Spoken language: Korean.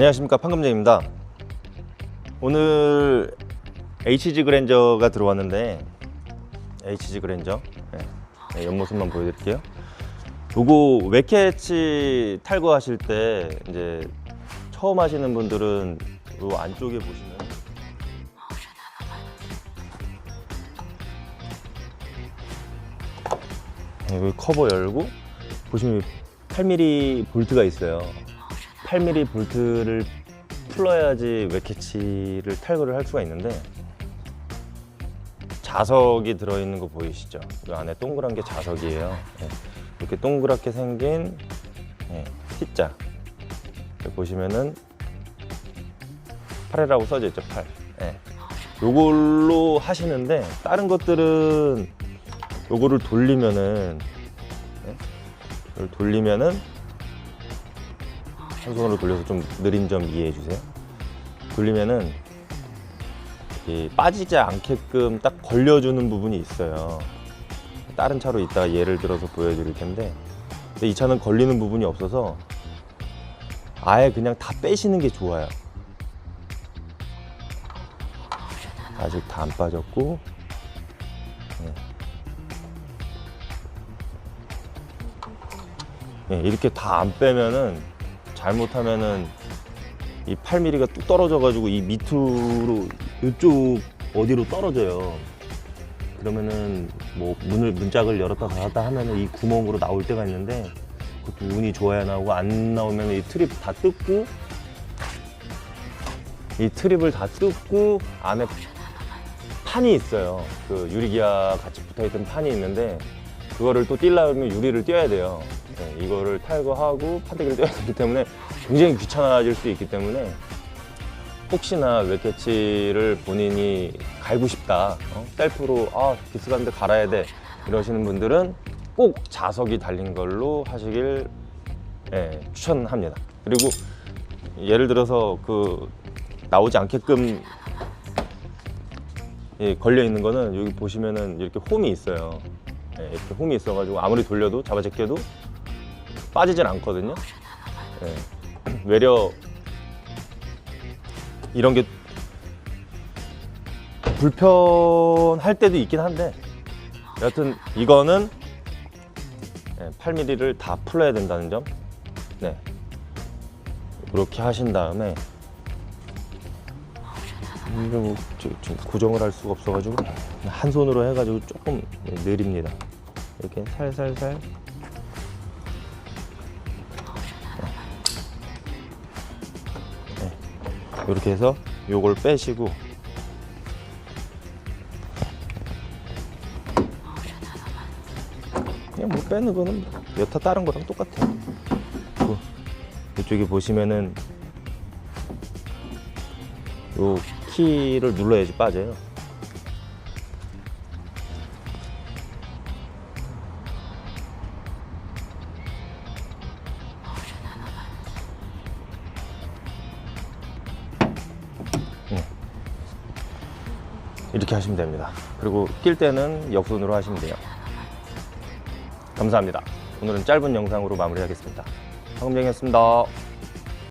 안녕하십니까. 판금쟁입니다. 오늘 HG 그랜저가 들어왔는데 HG 그랜저? 네, 네, 옆모습만 보여드릴게요. 요거 웨캐치 탈거하실 때 이제 처음 하시는 분들은 요 안쪽에 보시면 네, 여기 커버 열고 보시면 8mm 볼트가 있어요 8mm 볼트를 풀어야지 웨캐치를 탈거를 할 수가 있는데 자석이 들어있는 거 보이시죠? 이 안에 동그란 게 자석이에요. 예. 이렇게 동그랗게 생긴 예, T자 보시면은 8이라고 써져 있죠, 8. 예. 요걸로 하시는데 다른 것들은 요거를 돌리면은 예? 이걸 돌리면은 한 손으로 돌려서 좀 느린 점 이해해 주세요. 돌리면은 이 빠지지 않게끔 딱 걸려주는 부분이 있어요. 다른 차로 이따 예를 들어서 보여드릴 텐데 이 차는 걸리는 부분이 없어서 아예 그냥 다 빼시는 게 좋아요. 아직 다 안 빠졌고 네. 네, 이렇게 다 안 빼면은 잘못하면은 이 8mm가 뚝 떨어져가지고 이 밑으로 이쪽 어디로 떨어져요. 그러면은 뭐 문을 문짝을 열었다 닫았다 하면은 이 구멍으로 나올 때가 있는데 그것도 운이 좋아야 나오고 안 나오면 이 트립 다 뜯고 이 트립을 다 뜯고 안에 판이 있어요. 그 유리기아 같이 붙어 있던 판이 있는데 그거를 또 뛸려면 유리를 띄어야 돼요. 네, 이거를 탈거하고 판때기를 띄어야 되기 때문에 굉장히 귀찮아질 수 있기 때문에 혹시나 웨캐치를 본인이 갈고 싶다 어? 셀프로 아 기스간데 갈아야 돼 이러시는 분들은 꼭 자석이 달린 걸로 하시길 예, 추천합니다 그리고 예를 들어서 그 나오지 않게끔 예, 걸려 있는 거는 여기 보시면은 이렇게 홈이 있어요 예, 이렇게 홈이 있어가지고 아무리 돌려도 잡아제껴도 빠지질 않거든요 예. 외려 이런 게 불편할 때도 있긴 한데 여하튼 이거는 8mm를 다 풀어야 된다는 점 네. 그렇게 하신 다음에 이거 뭐 저- 지금 고정을 할 수가 없어가지고 한 손으로 해가지고 조금 느립니다. 이렇게 살살살. 이렇게 해서 요걸 빼시고. 그냥 뭐 빼는 거는 여타 다른 거랑 똑같아요. 그 이쪽에 보시면은 요 키를 눌러야지 빠져요 이렇게 하시면 됩니다. 그리고 낄 때는 역손으로 하시면 돼요. 감사합니다. 오늘은 짧은 영상으로 마무리하겠습니다. 황금정이었습니다.